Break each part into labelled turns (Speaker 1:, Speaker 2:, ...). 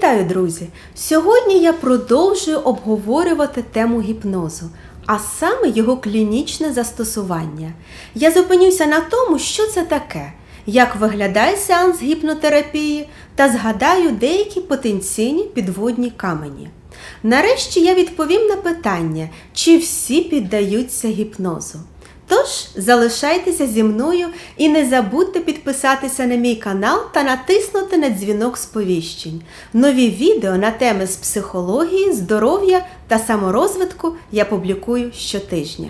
Speaker 1: Вітаю, друзі! Сьогодні я продовжую обговорювати тему гіпнозу, а саме його клінічне застосування. Я зупинюся на тому, що це таке, як виглядає сеанс гіпнотерапії та згадаю деякі потенційні підводні камені. Нарешті я відповім на питання, чи всі піддаються гіпнозу. Тож залишайтеся зі мною і не забудьте підписатися на мій канал та натиснути на дзвінок сповіщень. Нові відео на теми з психології, здоров'я та саморозвитку я публікую щотижня.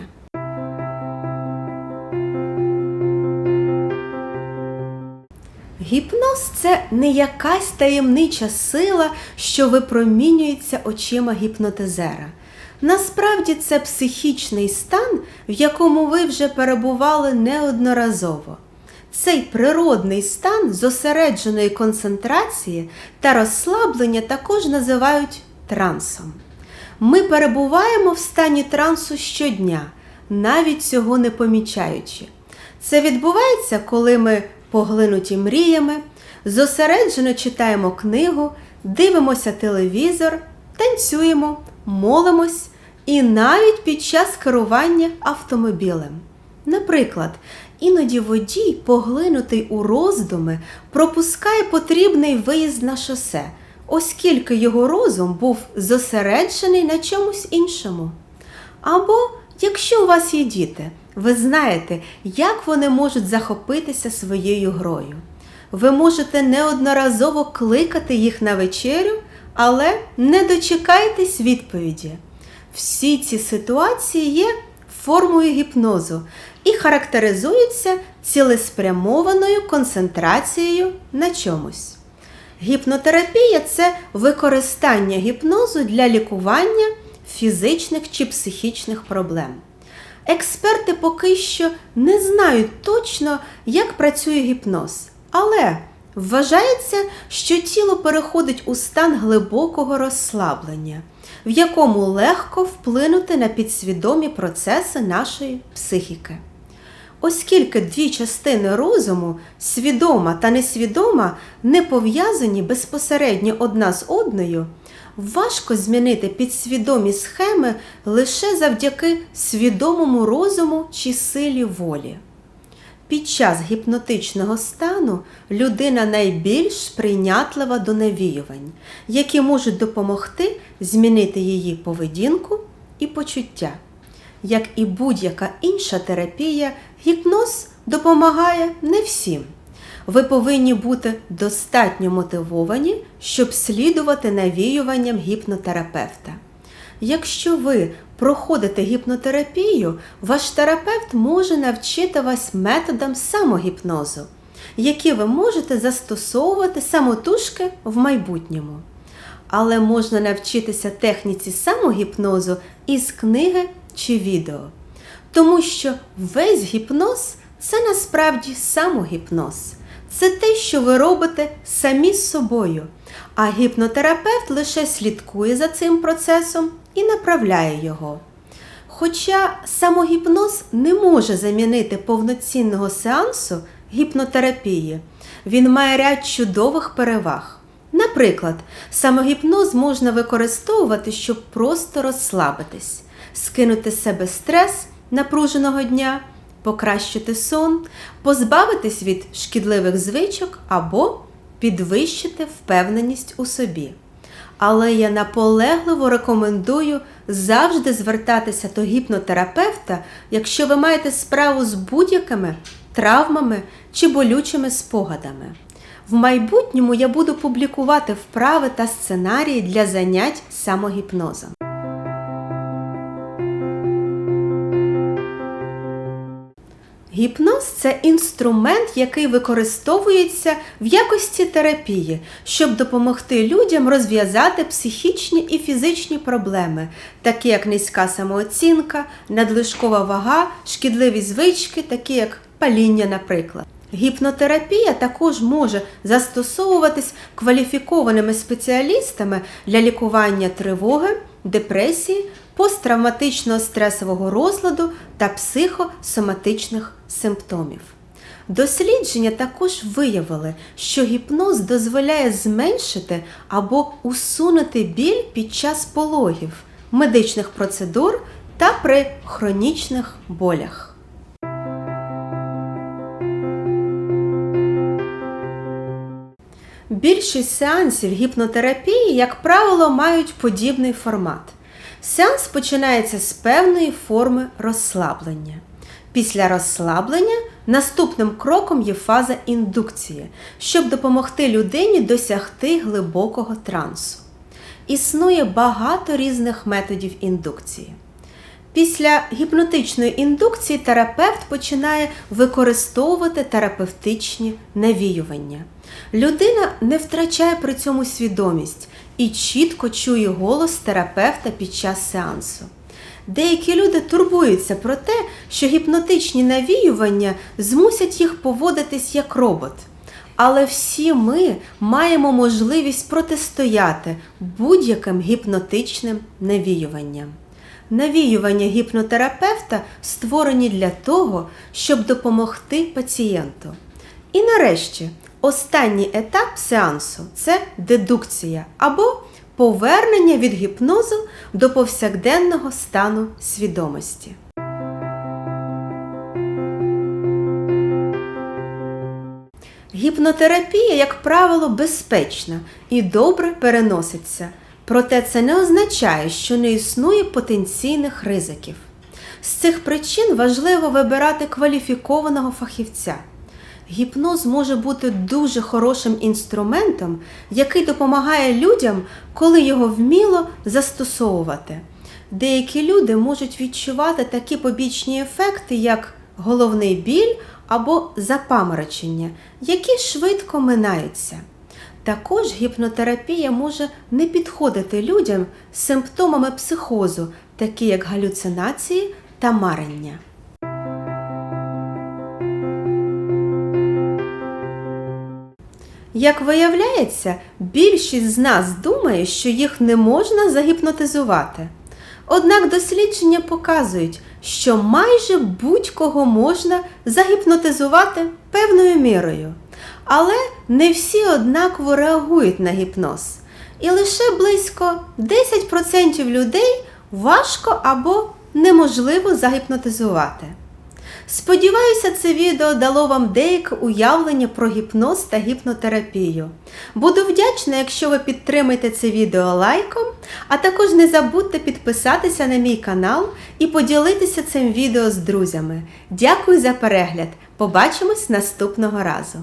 Speaker 1: Гіпноз це не якась таємнича сила, що випромінюється очима гіпнотизера. Насправді це психічний стан, в якому ви вже перебували неодноразово. Цей природний стан зосередженої концентрації та розслаблення також називають трансом. Ми перебуваємо в стані трансу щодня, навіть цього не помічаючи. Це відбувається, коли ми поглинуті мріями, зосереджено читаємо книгу, дивимося телевізор, танцюємо, молимось і навіть під час керування автомобілем. Наприклад, іноді водій, поглинутий у роздуми, пропускає потрібний виїзд на шосе, оскільки його розум був зосереджений на чомусь іншому. Або, якщо у вас є діти, ви знаєте, як вони можуть захопитися своєю грою. Ви можете неодноразово кликати їх на вечерю, але не дочекайтесь відповіді. Всі ці ситуації є формою гіпнозу і характеризуються цілеспрямованою концентрацією на чомусь. Гіпнотерапія це використання гіпнозу для лікування фізичних чи психічних проблем. Експерти поки що не знають точно, як працює гіпноз, але вважається, що тіло переходить у стан глибокого розслаблення, в якому легко вплинути на підсвідомі процеси нашої психіки. Оскільки дві частини розуму, свідома та несвідома, не пов'язані безпосередньо одна з одною, важко змінити підсвідомі схеми лише завдяки свідомому розуму чи силі волі. Під час гіпнотичного стану людина найбільш прийнятлива до навіювань, які можуть допомогти змінити її поведінку і почуття. Як і будь-яка інша терапія, гіпноз допомагає не всім. Ви повинні бути достатньо мотивовані, щоб слідувати навіюванням гіпнотерапевта. Якщо ви проходите гіпнотерапію, ваш терапевт може навчити вас методам самогіпнозу, які ви можете застосовувати самотужки в майбутньому. Але можна навчитися техніці самогіпнозу із книги чи відео. Тому що весь гіпноз це насправді самогіпноз. Це те, що ви робите самі з собою, а гіпнотерапевт лише слідкує за цим процесом і направляє його. Хоча самогіпноз не може замінити повноцінного сеансу гіпнотерапії, він має ряд чудових переваг. Наприклад, самогіпноз можна використовувати, щоб просто розслабитись, скинути з себе стрес напруженого дня, покращити сон, позбавитись від шкідливих звичок або підвищити впевненість у собі. Але я наполегливо рекомендую завжди звертатися до гіпнотерапевта, якщо ви маєте справу з будь-якими травмами чи болючими спогадами. В майбутньому я буду публікувати вправи та сценарії для занять самогіпнозом. Гіпноз це інструмент, який використовується в якості терапії, щоб допомогти людям розв'язати психічні і фізичні проблеми, такі як низька самооцінка, надлишкова вага, шкідливі звички, такі як паління, наприклад. Гіпнотерапія також може застосовуватись кваліфікованими спеціалістами для лікування тривоги, депресії, посттравматичного стресового розладу та психосоматичних симптомів. Дослідження також виявили, що гіпноз дозволяє зменшити або усунути біль під час пологів, медичних процедур та при хронічних болях. Більшість сеансів гіпнотерапії, як правило, мають подібний формат. Сеанс починається з певної форми розслаблення. Після розслаблення наступним кроком є фаза індукції, щоб допомогти людині досягти глибокого трансу. Існує багато різних методів індукції. Після гіпнотичної індукції терапевт починає використовувати терапевтичні навіювання. Людина не втрачає при цьому свідомість і чітко чує голос терапевта під час сеансу. Деякі люди турбуються про те, що гіпнотичні навіювання змусять їх поводитись як робот. Але всі ми маємо можливість протистояти будь-яким гіпнотичним навіюванням. Навіювання гіпнотерапевта створені для того, щоб допомогти пацієнту. І нарешті, останній етап сеансу це дедукція або повернення від гіпнозу до повсякденного стану свідомості. Гіпнотерапія, як правило, безпечна і добре переноситься. Проте це не означає, що не існує потенційних ризиків. З цих причин важливо вибирати кваліфікованого фахівця. Гіпноз може бути дуже хорошим інструментом, який допомагає людям, коли його вміло застосовувати. Деякі люди можуть відчувати такі побічні ефекти, як головний біль або запаморочення, які швидко минаються. Також гіпнотерапія може не підходити людям з симптомами психозу, такі як галюцинації та марення. Як виявляється, більшість з нас думає, що їх не можна загіпнотизувати. Однак дослідження показують, що майже будь-кого можна загіпнотизувати певною мірою. Але не всі однаково реагують на гіпноз. І лише близько 10% людей важко або неможливо загіпнотизувати. Сподіваюся, це відео дало вам деяке уявлення про гіпноз та гіпнотерапію. Буду вдячна, якщо ви підтримаєте це відео лайком, а також не забудьте підписатися на мій канал і поділитися цим відео з друзями. Дякую за перегляд! Побачимось наступного разу!